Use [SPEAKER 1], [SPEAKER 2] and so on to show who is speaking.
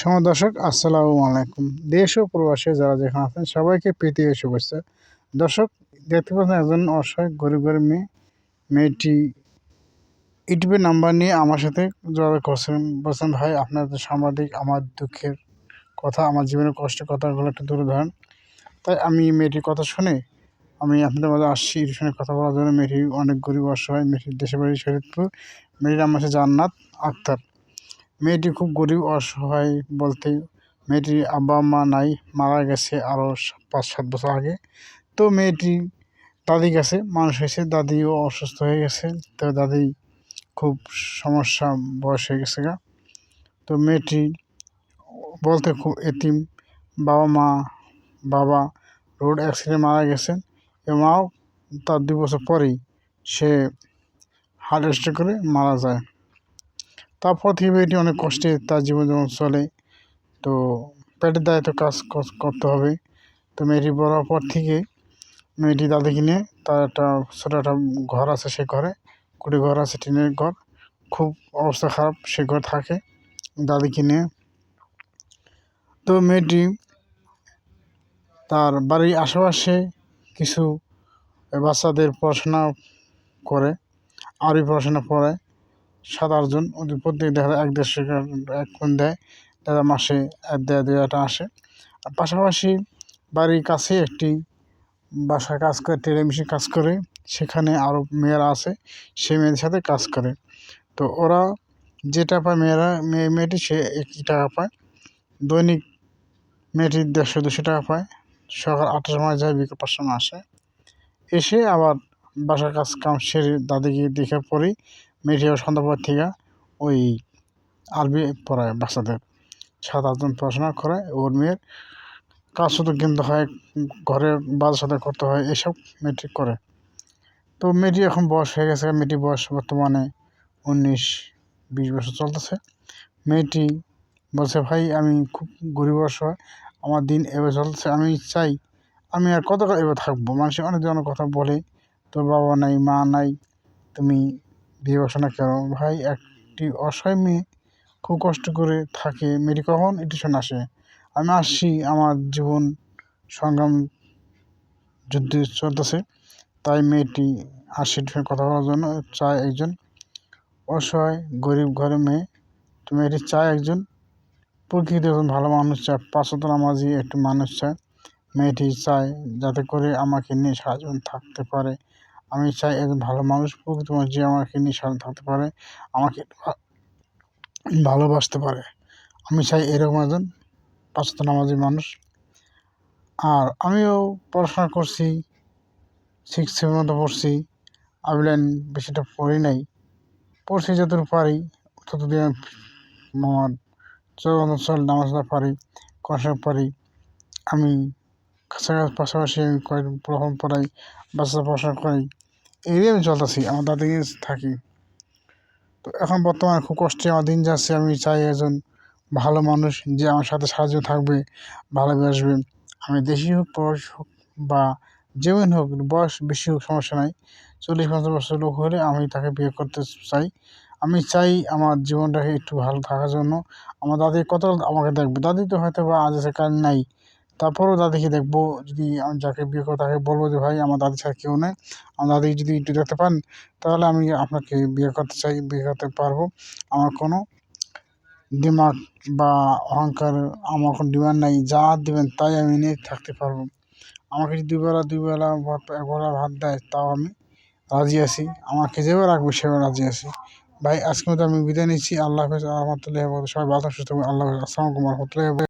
[SPEAKER 1] সময় দর্শক, আসসালামু আলাইকুম। দেশ ও প্রবাসে যারা যেখানে আছেন, সবাইকে প্রীতি ও শুভেচ্ছা। দর্শক, দেখতে পাচ্ছেন একজন অসহায়, গরিব গরিব মেয়ে। মেয়েটি ইউটিউবের নাম্বার নিয়ে আমার সাথে যোগাযোগ করছেন। বলছেন, ভাই, আপনার তো সাংবাদিক, আমার দুঃখের কথা, আমার জীবনের কষ্টের কথাগুলো একটু তুলে ধরেন। তাই আমি মেয়েটির কথা শুনে, আমি আপনাদের মাঝে আসছি ইরফানের কথা বলার জন্য। মেয়েটি অনেক গরিব, অসহায় মেয়েটির দেশের বাড়ি শরীরপুর মেয়েটির আছে জান্নাত আক্তার। মেয়েটি খুব গরিব, অসহায় বলতে মেয়েটির আব্বা মা নাই, মারা গেছে আরও পাঁচ সাত বছর আগে। তো মেয়েটি দাদি গেছে মানুষ হয়েছে, দাদিও অসুস্থ হয়ে গেছে, তো দাদি খুব সমস্যা বয়স হয়ে গেছে গা। তো মেয়েটি বলতে খুব এতিম, বাবা মা, বাবা রোড অ্যাক্সিডেন্ট মারা গেছেন এবং মাও তার দুই বছর পরেই সে হার্ট স্ট্রোক করে মারা যায়। তারপর থেকে মেয়েটি অনেক কষ্টে তার জীবন যেমন চলে। তো পেটের দায়ে তো কাজ করতে হবে। তো মেয়েটি বড় পর থেকে মেয়েটি দাদিকে নিয়ে তার একটা ছোটো একটা ঘর আছে সে ঘরে, কুড়ি ঘর আছে টিনের ঘর। খুব অবস্থা খারাপ, সে ঘর থাকে দাদিকে নিয়ে তো মেয়েটি তার বাড়ির আশেপাশে কিছু বাচ্চাদের পড়াশোনা করে, আরবি পড়াশোনা পড়ায়। সাত আটজন ওদের প্রত্যেক দেখা যায় এক দেড়শো এক কোন দেয়, তারা মাসে এক দেড় দুই একটা আসে। আর পাশাপাশি বাড়ির কাছে একটি বাসায় কাজ করে টেলিমেশিন কাজ করে, সেখানে আরও মেয়েরা আছে সেই মেয়েদের সাথে কাজ করে। তো ওরা যেটা পায় মেয়েরা, মেয়ে মেয়েটি সে একই টাকা পায়। দৈনিক মেয়েটি দেড়শো দুশো টাকা পায়, সকাল আটটার সময় যায়, বিকেল পাঁচটার সময় আসে। এসে আবার বাসার কাজ কাম সেরে দাদিকে দেখে পরেই মেয়েটি আবার সন্ধ্যা পর থেকে ওই আরবি পড়ায় বাচ্চাদের। সাত আটজন পড়াশোনা করায় ওর মেয়ের কাজ শুধু কিনতে হয় ঘরে বাজার সাথে করতে হয়, এসব মেয়েটি করে। তো মেয়েটি এখন বয়স হয়ে গেছে মেয়েটি বয়স বর্তমানে উনিশ, বিশ বছর চলতেছে। মেয়েটি বলছে, ভাই, আমি খুব গরিব বয়স হয়, আমার দিন এভাবে চলতেছে, আমি চাই, আমি আর কত এভাবে থাকব? মানুষের অনেক ধরনের কথা বলে, তোর বাবা নাই, মা নাই, তুমি বিয়ে বসো না কেন ভাই, একটি অসহায় মেয়ে খুব কষ্ট করে থাকে। মেয়েটি কখন? টিউশন আসে। আমি আসছি, আমার জীবন সংগ্রাম যুদ্ধ চলতেছে। তাই মেয়েটি আসি টিউশন কথা বলার জন্য। চায় একজন অসহায়, গরিব ঘরে মেয়ে। তো মেয়েটি চায় একজন প্রকৃতি একজন ভালো মানুষ চায়। পাঁচশত নামাজি একটু মানুষ চায়। মেয়েটি চায় যাতে করে আমাকে নিয়ে সারা জীবন থাকতে পারে। আমি চাই একজন ভালো মানুষ প্রকৃত যে আমাকে নিয়ে থাকতে পারে, আমাকে ভালোবাসতে পারে। আমি চাই এরকম একজন পাঁচশত নামাজি মানুষ। আর আমিও পড়াশোনা করছি সিক্স সেভেন মতো পড়ছি। আবিলাইন বেশিটা পড়ি নাই। পড়ছি যতটুকু পারি, ততদিন আমার চল নামাজ পারি কষা পারি। আমি কাছাকাছি পাশাপাশি কয়েক প্রথম পড়াই বাচ্চা পড়াশোনা করি এই আমি চলতেছি, আমার দাদিকে থাকি। তো এখন বর্তমানে খুব কষ্টে আমার দিন যাচ্ছে, আমি চাই একজন ভালো মানুষ যে আমার সাথে সাহায্য থাকবে ভালোবাসবে আমি দেশি হোক, প্রবাসী হোক বা যেমন হোক, বয়স বেশি হোক, সমস্যা নাই। চল্লিশ পঞ্চাশ বছর লোক হলে আমি তাকে বিয়ে করতে চাই। আমি চাই আমার জীবনটাকে একটু ভালো থাকার জন্য। আমার দাদি কত আমাকে দেখবে? দাদি তো হয়তো বা আজ আছে, কাল নাই। তারপরেও দাদিকে দেখব, যদি আমি যাকে বিয়ে করব তাকে বলব যে, ভাই, আমার দাদি ছাড়া কেউ নেই। আমার দাদি যদি একটু দেখতে পান, তাহলে আমি আপনাকে বিয়ে করতে চাই, বিয়ে করতে পারব। আমার কোনো দিমাগ বা অহংকার, আমার কোনো ডিমান্ড নাই। যা দেবেন তাই আমি নিয়ে থাকতে পারব। আমাকে যদি দুবেলা দুবেলা একবেলা ভাত দেয়, তাও আমি রাজি আছি। আমাকে যেভাবে রাখবে, সেভাবে রাজি আছি। ভাই আজকে মতো আমি বিদায় নিচ্ছি। আল্লাহ হাফেজ রহমতুল্লাহ সবাই ভালো সুস্থ আল্লাহ আসসালামাইকুম রহমতুল্লাহ